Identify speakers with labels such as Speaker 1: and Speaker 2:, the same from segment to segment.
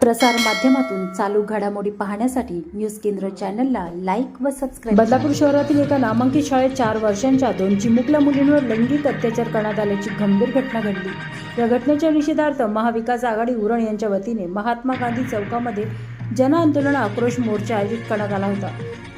Speaker 1: प्रसार माध्यमातून चालू घडामोडी पाहण्यासाठी न्यूज केंद्र चॅनलला लाईक व सबस्क्राईब बदलापूर शहरातील एका नामांकित शाळेत चार वर्षांच्या दोन चिमुकल्या मुलींवर लैंगिक अत्याचार करण्यात आल्याची गंभीर घटना घडली. या घटनेच्या निषेधार्थ महाविकास आघाडी उरण यांच्या वतीने महात्मा गांधी चौकामध्ये जन आंदोलन आक्रोश मोर्चा आयोजित करण्यात आला होता.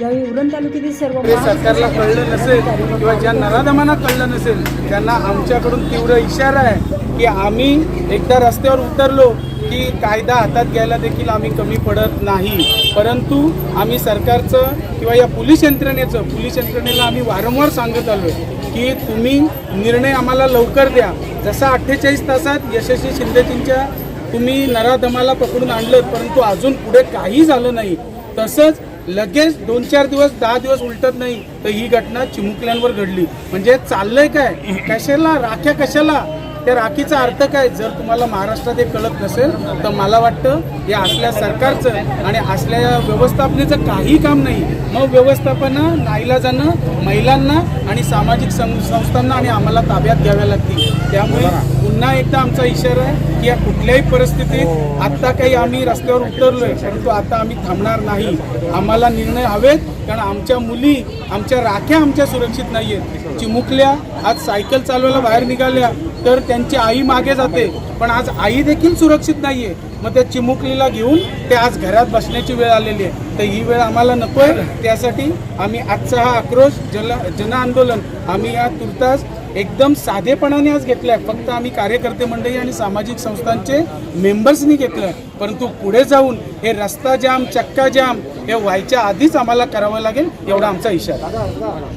Speaker 1: यावेळी उरण तालुक्यातील सर्व
Speaker 2: सरकारला कळलं नसेल किंवा ज्या नराधमांना कळलं नसेल त्यांना आमच्याकडून तीव्र इशारा आहे की आम्ही एकदा रस्त्यावर उतरलो की कायदा हातात घ्यायला देखील आम्ही कमी पडत नाही. परंतु आम्ही सरकारचं किंवा या पोलीस यंत्रणेचं पोलीस यंत्रणेला आम्ही वारंवार सांगत आलो की तुम्ही निर्णय आम्हाला लवकर द्या. जसा अठ्ठेचाळीस तासात यशस्वी शिंदेजींच्या तुम्ही नराधमाला पकडून आणलं परंतु अजून पुढे काही झालं नाही. तसंच लगेच दोन चार दिवस दहा दिवस उलटत नाही तर ही घटना चिमुकल्यांवर घडली. म्हणजे चाललंय काय? कशाला? राख्या कशाला? त्या राखीचा अर्थ काय? जर तुम्हाला महाराष्ट्रात हे कळत नसेल तर मला वाटतं या असल्या सरकारचं आणि असल्या व्यवस्थापनेचं काही काम नाही. मग व्यवस्थापना नाईलाजानं महिलांना आणि सामाजिक सं संस्थांना आणि आम्हाला ताब्यात घ्याव्या लागतील. त्यामुळे पुन्हा एकदा आमचा इशारा आहे की या कुठल्याही परिस्थितीत आत्ता काही आम्ही रस्त्यावर उतरलोय परंतु आता आम्ही थांबणार नाही. आम्हाला निर्णय हवेत कारण आमच्या मुली आमच्या राख्या आमच्या सुरक्षित नाही आहेत चिमुकल्या आज सायकल चालवायला बाहेर निघाल्या तर त्यांची आई मागे जाते. पण आज आई देखील सुरक्षित नाही आहे मग त्या चिमुकलीला घेऊन ते आज घरात बसण्याची वेळ आलेली आहे. तर ही वेळ आम्हाला नको आहे त्यासाठी आम्ही आजचा हा आक्रोश जल जन आंदोलन आम्ही या तुर्तास एकदम साधेपणाने आज घेतलाय. फक्त आम्ही कार्यकर्ते मंडळी आणि सामाजिक संस्थांचे मेंबर्सनी घेतलं आहे परंतु पुढे जाऊन हे रस्ता जाम चक्का जाम हे व्हायच्या आधीच आम्हाला करावं लागेल एवढा आमचा इशारा.